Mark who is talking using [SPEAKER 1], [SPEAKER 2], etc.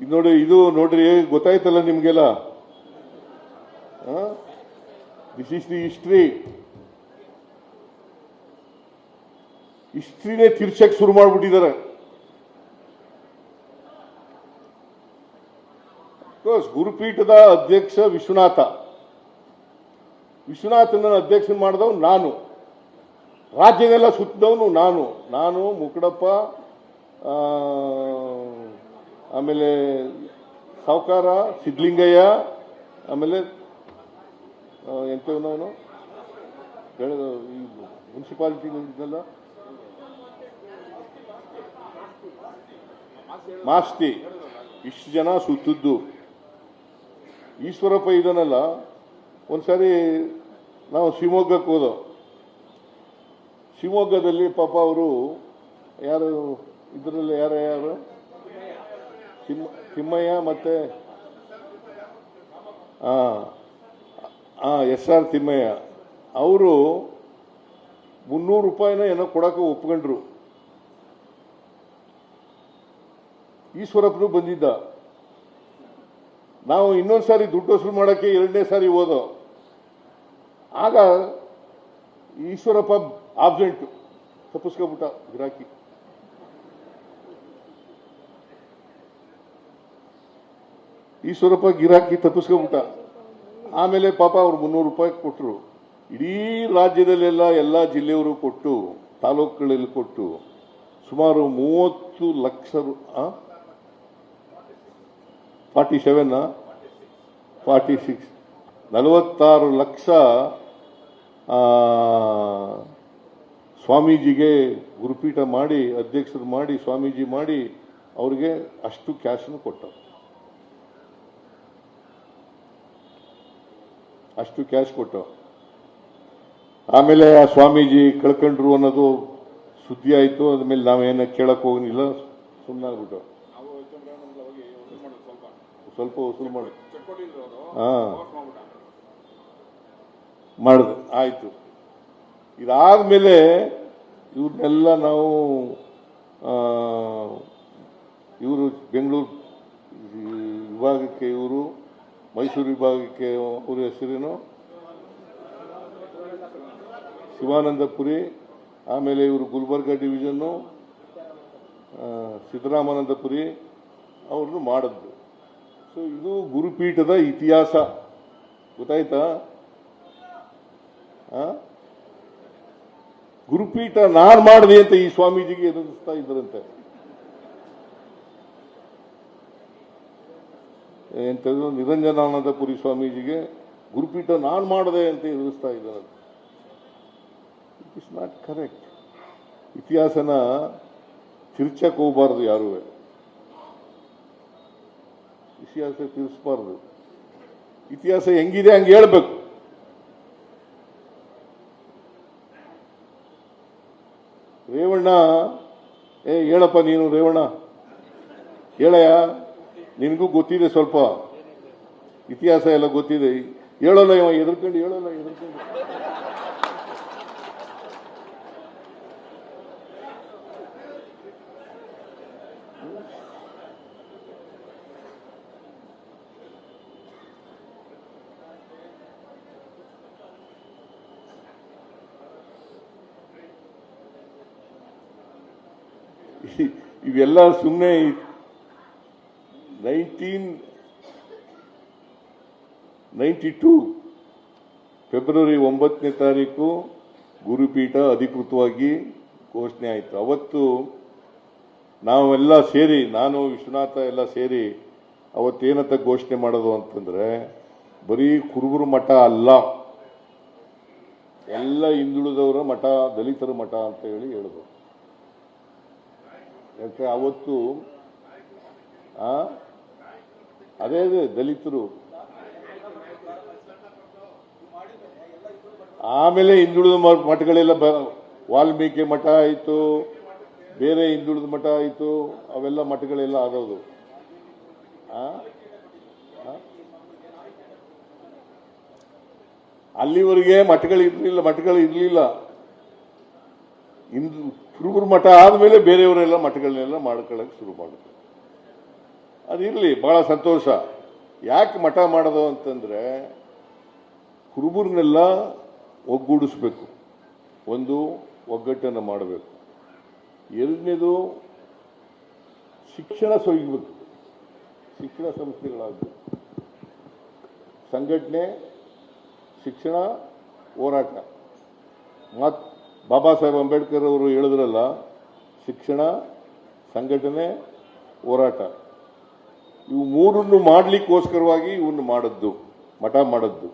[SPEAKER 1] ಇದು ನೋಡಿ, ಇದು ನೋಡ್ರಿ ಗೊತ್ತಾಯ್ತಲ್ಲ ನಿಮ್ಗೆಲ್ಲ? This is the history. ಹಿಸ್ಟ್ರಿನೇ ತಿರ್ಸಕ್ ಶುರು ಮಾಡ್ಬಿಟ್ಟಿದ್ದಾರೆ ಗುರುಪೀಠದ ಅಧ್ಯಕ್ಷ ವಿಶ್ವನಾಥ. ವಿಶ್ವನಾಥನ ಅಧ್ಯಕ್ಷ ಮಾಡಿದವ್ ನಾನು. ರಾಜ್ಯದೆಲ್ಲ ಸುತ್ತಿದವನು ನಾನು. ನಾನು, ಮುಕುಡಪ್ಪ ಆಮೇಲೆ ಸಾವುಕಾರ, ಸಿದ್ಲಿಂಗಯ್ಯ, ಆಮೇಲೆ ಎಂಥವನವನು ಈ ಮುನ್ಸಿಪಾಲಿಟಿ ಇದ್ದಲ್ಲ ಮಾಸ್ತಿ. ಇಷ್ಟು ಜನ ಸುತ್ತಿದ್ದು. ಈಶ್ವರಪ್ಪ ಇದನ್ನೆಲ್ಲ, ಒಂದ್ಸಾರಿ ನಾವು ಶಿವಮೊಗ್ಗಕ್ಕೆ ಹೋದೋ. ಶಿವಮೊಗ್ಗದಲ್ಲಿ ಪಾಪ ಅವರು ಯಾರು, ಇದರಲ್ಲಿ ಯಾರು ಯಾರು? ತಿಮ್ಮ, ತಿಮ್ಮಯ್ಯ ಮತ್ತೆ ಹಾಂ ಎಸ್ ಆರ್ ತಿಮ್ಮಯ್ಯ. ಅವರು ಮುನ್ನೂರು ರೂಪಾಯಿನ ಏನೋ ಕೊಡಕ್ಕೆ ಒಪ್ಕೊಂಡ್ರು. ಈಶ್ವರಪ್ಪನು ಬಂದಿದ್ದ. ನಾವು ಇನ್ನೊಂದು ಸಾರಿ ದುಡ್ಡು ವಸೂಲು ಮಾಡೋಕ್ಕೆ ಎರಡನೇ ಸಾರಿ ಹೋದೋ. ಆಗ ಈಶ್ವರಪ್ಪ ಆಬ್ಸೆಂಟು ತಪ್ಪಿಸ್ಕೊಬಿಟ್ಟ ಗಿರಾಕಿ ಈಶ್ವರಪ್ಪ ಗಿರಾಕಿ ತಪ್ಪಿಸ್ಕೊಂಬಿಟ್ಟ ಆಮೇಲೆ ಪಾಪ ಅವ್ರು ಮುನ್ನೂರು ರೂಪಾಯಿ ಕೊಟ್ಟರು ಇಡೀ ರಾಜ್ಯದಲ್ಲೆಲ್ಲ ಎಲ್ಲ ಜಿಲ್ಲೆಯವರು ಕೊಟ್ಟು, ತಾಲೂಕುಗಳಲ್ಲಿ ಕೊಟ್ಟು, ಸುಮಾರು ಮೂವತ್ತು lakh forty seven forty six. ನಲವತ್ತಾರು ಲಕ್ಷ ಸ್ವಾಮೀಜಿಗೆ ಗುರುಪೀಠ ಮಾಡಿ, ಅಧ್ಯಕ್ಷರು ಮಾಡಿ, ಸ್ವಾಮೀಜಿ ಮಾಡಿ, ಅವ್ರಿಗೆ ಅಷ್ಟು ಕ್ಯಾಶನ್ನು ಕೊಟ್ಟ ಅಷ್ಟು ಕ್ಯಾಶ್ ಕೊಟ್ಟು. ಆಮೇಲೆ ಆ ಸ್ವಾಮೀಜಿ ಕಳ್ಕೊಂಡ್ರು ಅನ್ನೋದು ಸುದ್ದಿ ಆಯಿತು ಅದ್ಮೇಲೆ ನಾವೇನು ಕೇಳಕ್ ಹೋಗಿಲ್ಲ ಸುಮ್ಮನಾಗ್ಬಿಟ್ಟು
[SPEAKER 2] ಸ್ವಲ್ಪ.
[SPEAKER 1] ವಸೂಲು ಮಾಡಿ. ಹಾಂ. ಮಾಡಿದೆ ಆಯ್ತು. ಇದಾದ್ಮೇಲೆ ಇವ್ರನ್ನೆಲ್ಲ ನಾವು ಇವರು ಬೆಂಗಳೂರು ವಿಭಾಗಕ್ಕೆ ಇವರು ಮೈಸೂರು ವಿಭಾಗಕ್ಕೆ ಅವರ ಹೆಸರೇನು? ಶಿವಾನಂದಪುರಿ, ಆಮೇಲೆ ಇವರು ಗುಲ್ಬರ್ಗ ಡಿವಿಷನ್ನು ಸಿದ್ದರಾಮಾನಂದಪುರಿ ಅವ್ರನ್ನು ಮಾಡಿದ್ದು. ಸೊ ಇದು ಗುರುಪೀಠದ ಇತಿಹಾಸ. ಗೊತ್ತಾಯ್ತಾ? ಗುರುಪೀಠ ನಾನು ಮಾಡಿದೆ ಅಂತ ಈ ಸ್ವಾಮೀಜಿಗೆ ಎದುರಿಸ್ತಾ ಇದ್ರಂತೆ ಎಂಥದ್ದು? ನಿರಂಜನಾನಂದಪುರಿ ಸ್ವಾಮೀಜಿಗೆ, ಗುರುಪೀಠ ನಾನು ಮಾಡಿದೆ ಅಂತ ಎದುರಿಸ್ತಾ ಇದ್ದಾನೆ ಇಟ್ ಇಸ್ ನಾಟ್ ಕರೆಕ್ಟ್ ಇತಿಹಾಸನ ತಿರ್ಚಕ್ಕೆ ಹೋಗಬಾರ್ದು ಯಾರೂ. ಇತಿಹಾಸ ತಿರ್ಸ್ಬಾರ್ದು. ಇತಿಹಾಸ ಹೆಂಗಿದೆ ಹಂಗೆ ಹೇಳ್ಬೇಕು. ರೇವಣ್ಣ, ಏ ಹೇಳಪ್ಪ ನೀನು ರೇವಣ್ಣ. ಹೇಳಯ್ಯ. ನಿನಗೂ ಗೊತ್ತಿದೆ ಸ್ವಲ್ಪ. ಇತಿಹಾಸ ಎಲ್ಲ ಗೊತ್ತಿದೆ. ಹೇಳೋಲ್ಲ ಇವ ಎದುರ್ಕೊಂಡು ಹೇಳೋಲ್ಲ ಎದುರ್ಕೊಂಡು ಇವೆಲ್ಲ ಸುಮ್ಮನೆ ನೈಂಟಿ ಟೂ ಫೆಬ್ರವರಿ ಒಂಬತ್ತನೇ ತಾರೀಕು ಗುರುಪೀಠ ಅಧಿಕೃತವಾಗಿ ಘೋಷಣೆ ಆಯಿತು. ಅವತ್ತು ನಾವೆಲ್ಲ ಸೇರಿ, ನಾನು, ವಿಶ್ವನಾಥ ಎಲ್ಲ ಸೇರಿ ಅವತ್ತೇನಂತ ಘೋಷಣೆ ಮಾಡೋದು ಅಂತಂದ್ರೆ, ಬರೀ ಕುರುಬರು ಮಠ ಅಲ್ಲ, ಎಲ್ಲ ಹಿಂದುಳಿದವರ ಮಠ, ದಲಿತರ ಮಠ ಅಂತ ಹೇಳಿ ಹೇಳಿದ್ರು ಯಾಕೆ, ಅವತ್ತು, ಆ ಅದೇ ಅದೇ ದಲಿತರು ಆಮೇಲೆ ಹಿಂದುಳಿದ ಮಠಗಳೆಲ್ಲ ವಾಲ್ಮೀಕಿ ಮಠ ಆಯಿತು, ಬೇರೆ ಹಿಂದುಳಿದ ಮಠ ಆಯಿತು, ಅವೆಲ್ಲ ಮಠಗಳೆಲ್ಲ ಆದವು ಆ? ಆ? ಅಲ್ಲಿವರೆಗೆ ಮಠಗಳು ಇರಲಿಲ್ಲ ಮಠಗಳು ಇರಲಿಲ್ಲ ಇಂದು ಕುರುಗುರು ಮಠ ಆದಮೇಲೆ ಬೇರೆಯವರೆಲ್ಲ ಮಠಗಳನ್ನೆಲ್ಲ ಮಾಡ್ಕೊಳ್ಳೋಕೆ ಶುರು ಮಾಡಿದ್ರು ಅದಿರಲಿ, ಬಹಳ ಸಂತೋಷ. ಯಾಕೆ ಮಠ ಮಾಡೋದು ಅಂತಂದ್ರೆ ಕುರುಬರನ್ನೆಲ್ಲ ಒಗ್ಗೂಡಿಸ್ಬೇಕು. ಒಂದು, ಒಗ್ಗಟ್ಟನ್ನು ಮಾಡಬೇಕು. ಎರಡನೇದು, ಶಿಕ್ಷಣ ಸೊಯ್ಬೇಕು ಶಿಕ್ಷಣ ಸಂಸ್ಥೆಗಳಾಗಬೇಕು. ಸಂಘಟನೆ, ಶಿಕ್ಷಣ, ಹೋರಾಟ. ಮತ್ತು ಬಾಬಾ ಸಾಹೇಬ್ ಅಂಬೇಡ್ಕರ್ ಅವರು ಹೇಳಿದ್ರಲ್ಲ, ಶಿಕ್ಷಣ, ಸಂಘಟನೆ, ಹೋರಾಟ. ಇವು ಮೂರನ್ನು ಮಾಡಲಿಕ್ಕೋಸ್ಕರವಾಗಿ ಇವನ್ನು ಮಾಡದ್ದು ಮಠ ಮಾಡದ್ದು.